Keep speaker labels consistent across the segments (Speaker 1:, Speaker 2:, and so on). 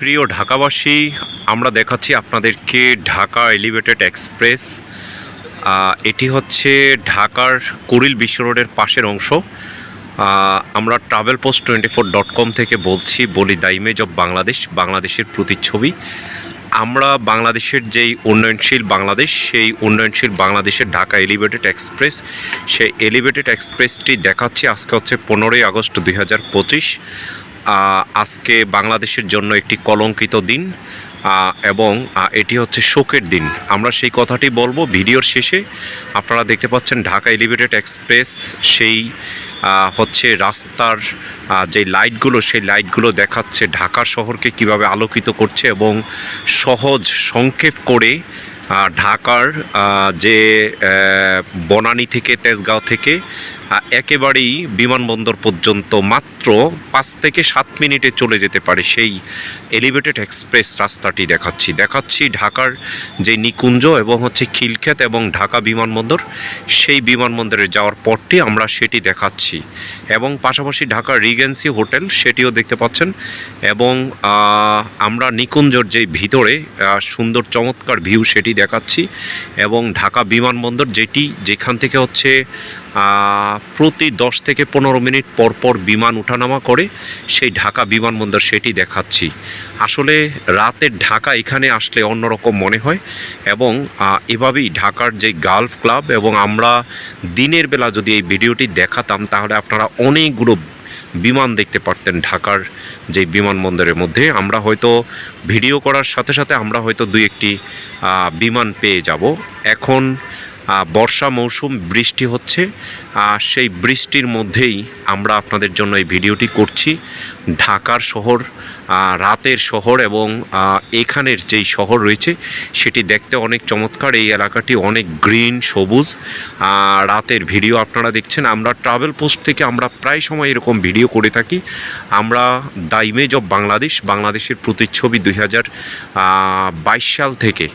Speaker 1: প্রিয় ঢাকাবাসী, আমরা দেখাচ্ছি আপনাদেরকে ঢাকা এলিভেটেড এক্সপ্রেস। এটি হচ্ছে ঢাকার কুড়িল বিশ্ব রোডের পাশের অংশ। আমরা travel post twenty four dot com থেকে বলছি, বলি দ্য ইমেজ অফ বাংলাদেশ, বাংলাদেশের প্রতিচ্ছবি। আমরা বাংলাদেশের যেই উন্নয়নশীল বাংলাদেশ, সেই উন্নয়নশীল বাংলাদেশের ঢাকা এলিভেটেড এক্সপ্রেস, সেই এলিভেটেড এক্সপ্রেসটি দেখাচ্ছি আজকে হচ্ছে পনেরোই আগস্ট দুই হাজার পঁচিশ। আজকে বাংলাদেশের জন্য একটি কলঙ্কিত দিন এবং এটি হচ্ছে শোকের দিন। আমরা সেই কথাটি বলব ভিডিওর শেষে। আপনারা দেখতে পাচ্ছেন ঢাকা এলিভেটেড এক্সপ্রেস, সেই হচ্ছে রাস্তার যে লাইটগুলো, সেই লাইটগুলো দেখাচ্ছে ঢাকা শহরকে কীভাবে আলোকিত করছে এবং সহজ সংক্ষেপ করে ঢাকার যে বনানী থেকে, তেজগাঁও থেকে একেবারেই বিমানবন্দর পর্যন্ত মাত্র পাঁচ থেকে সাত মিনিটে চলে যেতে পারে সেই এলিভেটেড এক্সপ্রেস রাস্তাটি দেখাচ্ছি। দেখাচ্ছি ঢাকার যে নিকুঞ্জ এবং হচ্ছে খিলক্ষেত এবং ঢাকা বিমানবন্দর। সেই বিমানবন্দরে যাওয়ার পরটি আমরা সেটি দেখাচ্ছি। এবং পাশাপাশি ঢাকা রিগেন্সি হোটেল সেটিও দেখতে পাচ্ছেন। এবং আমরা নিকুঞ্জর যে ভিতরে সুন্দর চমৎকার ভিউ সেটি দেখাচ্ছি। এবং ঢাকা বিমানবন্দর যেটি, যেখান থেকে হচ্ছে প্রতি দশ থেকে পনেরো মিনিট পর পর বিমান ওঠানামা করে, সেই ঢাকা বিমানবন্দর সেটি দেখাচ্ছি। আসলে রাতের ঢাকা এখানে আসলে অন্যরকম মনে হয় এবং এভাবেই ঢাকার যে গালফ ক্লাব এবং আমরা দিনের বেলা যদি এই ভিডিওটি দেখাতাম তাহলে আপনারা অনেকগুলো বিমান দেখতে পারতেন ঢাকার যে বিমানবন্দরের মধ্যে। আমরা হয়তো ভিডিও করার সাথে সাথে আমরা হয়তো দুই একটি বিমান পেয়ে যাব। এখন বর্ষা মৌসুম, বৃষ্টি হচ্ছে। আর সেই বৃষ্টির মধ্যেই আমরা আপনাদের জন্য এই ভিডিওটি করছি। ঢাকার শহর রাতের শহর এবং এখানের যেই শহর রয়েছে, সেটি দেখতে অনেক চমৎকার। এই এলাকাটি অনেক গ্রিন, সবুজ। রাতের ভিডিও আপনারা দেখছেন। আমরা ট্রাভেল পোস্ট থেকে আমরা প্রায় সময় এরকম ভিডিও করে থাকি। আমরা দ্য ইমেজ অফ বাংলাদেশ, বাংলাদেশের প্রতিচ্ছবি দুই হাজার বাইশ সাল থেকে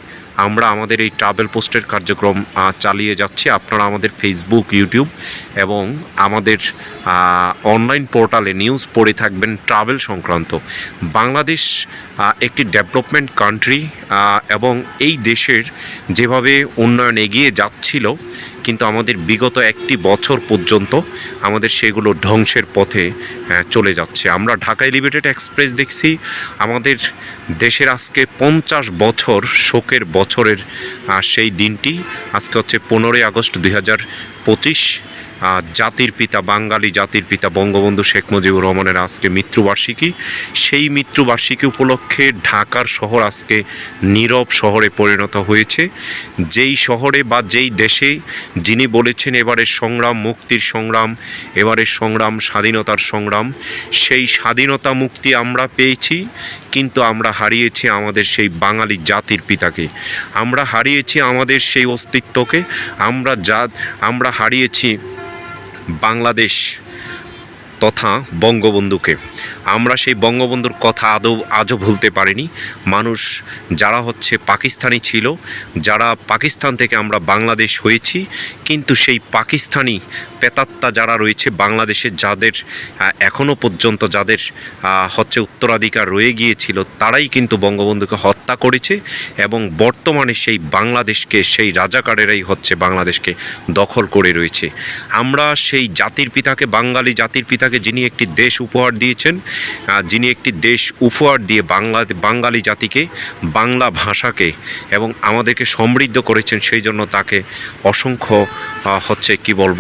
Speaker 1: আমরা আমাদের এই ট্রাভেল পোস্টের কার্যক্রম চালিয়ে যাচ্ছি। আপনারা আমাদের ফেসবুক ইউটিউব এবং আমাদের অনলাইন পোর্টালে নিউজ পড়ে থাকবেন ট্রাভেল সংক্রান্ত। বাংলাদেশ একটি ডেভেলপমেন্ট কান্ট্রি এবং এই দেশের যেভাবে উন্নয়ন এগিয়ে যাচ্ছিল কিন্তু আমাদের বিগত একটি বছর পর্যন্ত আমাদের সেগুলো ধ্বংসের পথে চলে যাচ্ছে। আমরা ঢাকা এলিভেটেড এক্সপ্রেস দেখছি। আমাদের দেশের আজকে পঞ্চাশ বছর শোকের বছরের সেই দিনটি। আজকে হচ্ছে পনেরোই আগস্ট দুই হাজার পঁচিশ। জাতির পিতা, বাঙালি জাতির পিতা বঙ্গবন্ধু শেখ মুজিবুর রহমানের আজকে মৃত্যুবার্ষিকী। সেই মৃত্যুবার্ষিকী উপলক্ষে ঢাকার শহর আজকে নীরব শহরে পরিণত হয়েছে। যেই শহরে বা যেই দেশে যিনি বলেছেন এবারের সংগ্রাম, মুক্তির সংগ্রাম এবারের সংগ্রাম, স্বাধীনতার সংগ্রাম, সেই স্বাধীনতা মুক্তি আমরা পেয়েছি, কিন্তু আমরা হারিয়েছি আমাদের সেই বাঙালি জাতির পিতাকে। আমরা হারিয়েছি আমাদের সেই অস্তিত্বকে, আমরা যা, আমরা হারিয়েছি বাংলাদেশ তথা বঙ্গবন্ধুকে। আমরা সেই বঙ্গবন্ধুর কথা আদৌ, আজও ভুলতে পারিনি। মানুষ যারা হচ্ছে পাকিস্তানি ছিল, যারা পাকিস্তান থেকে আমরা বাংলাদেশ হয়েছি, কিন্তু সেই পাকিস্তানি পেতাত্তা যারা রয়েছে বাংলাদেশে, যাদের এখনও পর্যন্ত যাদের হচ্ছে উত্তরাধিকার রয়ে গিয়েছিল, তারাই কিন্তু বঙ্গবন্ধুকে হত্যা করেছে এবং বর্তমানে সেই বাংলাদেশকে, সেই রাজাকারেরাই হচ্ছে বাংলাদেশকে দখল করে রয়েছে। আমরা সেই জাতির পিতাকে, বাঙালি জাতির পিতাকে যিনি একটি দেশ উপহার দিয়েছেন যিনি একটি দেশ উপহার দিয়ে বাংলা, বাঙালি জাতিকে, বাংলা ভাষাকে এবং আমাদেরকে সমৃদ্ধ করেছেন, সেই জন্য তাকে অসংখ্য হচ্ছে কি বলব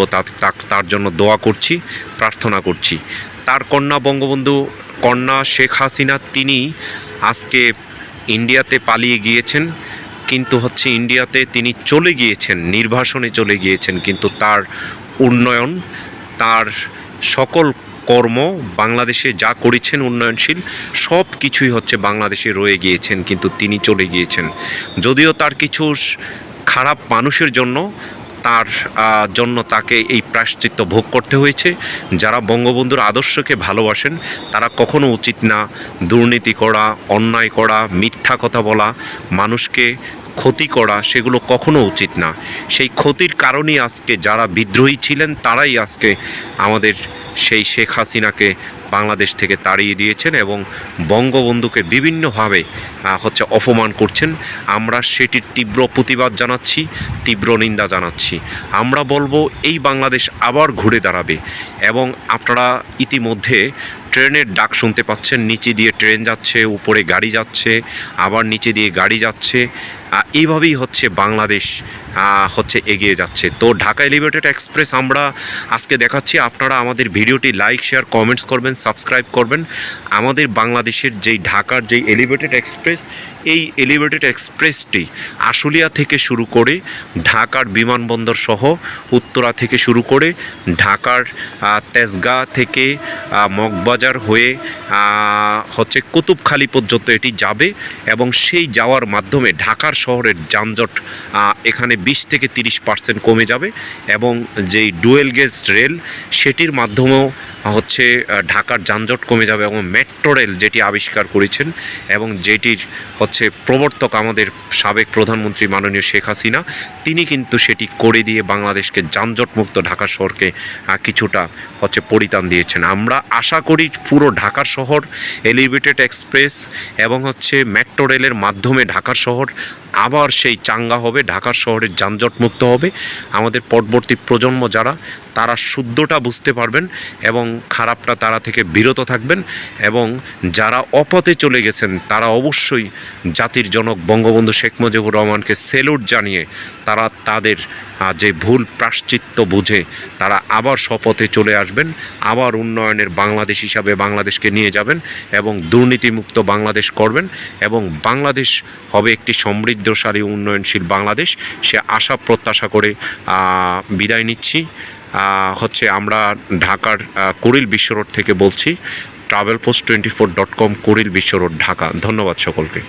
Speaker 1: তার জন্য দোয়া করছি, প্রার্থনা করছি। তার কন্যা বঙ্গবন্ধু, কন্যা শেখ হাসিনা, তিনি আজকে ইন্ডিয়াতে পালিয়ে গিয়েছেন, কিন্তু হচ্ছে ইন্ডিয়াতে তিনি চলে গিয়েছেন, নির্বাসনে চলে গিয়েছেন, কিন্তু তার উন্নয়ন, তার সকল কর্ম, বাংলাদেশে যা করেছেন উন্নয়নশীল, সব কিছুই হচ্ছে বাংলাদেশে রয়ে গিয়েছেন, কিন্তু তিনি চলে গিয়েছেন। যদিও তার কিছু খারাপ মানুষের জন্য, তার জন্য তাকে এই প্রায়শ্চিত্ত ভোগ করতে হয়েছে। যারা বঙ্গবন্ধুর আদর্শকে ভালোবাসেন, তারা কখনো উচিত না দুর্নীতি করা, অন্যায় করা, মিথ্যা কথা বলা, মানুষকে ক্ষতি করা, সেগুলো কখনো উচিত না। সেই ক্ষতির কারণেই আজকে যারা বিদ্রোহী ছিলেন, তারাই আজকে আমাদের সেই শেখ হাসিনাকে বাংলাদেশ থেকে তাড়িয়ে দিয়েছেন এবং বঙ্গবন্ধুকে বিভিন্নভাবে হচ্ছে অপমান করছেন। আমরা সেটির তীব্র প্রতিবাদ জানাচ্ছি, তীব্র নিন্দা জানাচ্ছি। আমরা বলব এই বাংলাদেশ আবার ঘুরে দাঁড়াবে এবং আপনারা ইতিমধ্যে ট্রেনের ডাক শুনতে পাচ্ছেন, নিচে দিয়ে ট্রেন যাচ্ছে, উপরে গাড়ি যাচ্ছে, আবার নিচে দিয়ে গাড়ি যাচ্ছে। এইভাবেই হচ্ছে বাংলাদেশ হচ্ছে এগিয়ে যাচ্ছে। তো ঢাকা এলিভেটেড এক্সপ্রেস আমরা আজকে দেখাচ্ছি। আপনারা আমাদের ভিডিওটি লাইক শেয়ার কমেন্টস করবেন সাবস্ক্রাইব করবেন। আমাদের বাংলাদেশের যেই ঢাকার যেই এলিভেটেড এক্সপ্রেস এই এলিভেটেড এক্সপ্রেসটি আশুলিয়া থেকে শুরু করে ঢাকার বিমানবন্দর সহ উত্তরা থেকে শুরু করে ঢাকার তেজগাঁ থেকে মগবাজার হয়ে হচ্ছে কুতুবখালী পর্যন্ত এটি যাবে এবং সেই যাওয়ার মাধ্যমে ঢাকার শহরের যানজট এখানে বিশ থেকে তিরিশ পার্সেন্ট কমে যাবে এবং যেই ডুয়েল গেজ রেল, সেটির মাধ্যমেও হচ্ছে ঢাকার যানজট কমে যাবে এবং মেট্রো রেল যেটি আবিষ্কার করেছেন এবং যেটির হচ্ছে প্রবর্তক আমাদের সাবেক প্রধানমন্ত্রী মাননীয় শেখ হাসিনা, তিনি কিন্তু সেটি করে দিয়ে বাংলাদেশকে যানজটমুক্ত ঢাকা শহরকে কিছুটা হচ্ছে পরিত্রাণ দিয়েছেন। আমরা আশা করি পুরো ঢাকা শহর এলিভেটেড এক্সপ্রেস এবং হচ্ছে মেট্রো রেলের মাধ্যমে ঢাকা শহর আবার সেই চাঙ্গা হবে, ঢাকা শহরের যানজটমুক্ত হবে। আমাদের পরবর্তী প্রজন্ম যারা, তারা শুদ্ধটা বুঝতে পারবেন এবং খারাপটা তারা থেকে বিরত থাকবেন এবং যারা অপথে চলে গেছেন, তারা অবশ্যই জাতির জনক বঙ্গবন্ধু শেখ মুজিবুর রহমানকে সেলুট জানিয়ে তারা তাদের যে ভুল প্রাশ্চিত্য বুঝে তারা আবার শপথে চলে আসবেন, আবার উন্নয়নের বাংলাদেশ হিসাবে বাংলাদেশকে নিয়ে যাবেন এবং দুর্নীতিমুক্ত বাংলাদেশ করবেন এবং বাংলাদেশ হবে একটি সমৃদ্ধশালী উন্নয়নশীল বাংলাদেশ। সে আশা প্রত্যাশা করে বিদায় নিচ্ছি। হচ্ছে আমরা ঢাকার কুড়িল বিশ্ব রোড থেকে বলছি travel post twenty four dot com Kuril Bishwa road, Dhaka. ধন্যবাদ সকলকে।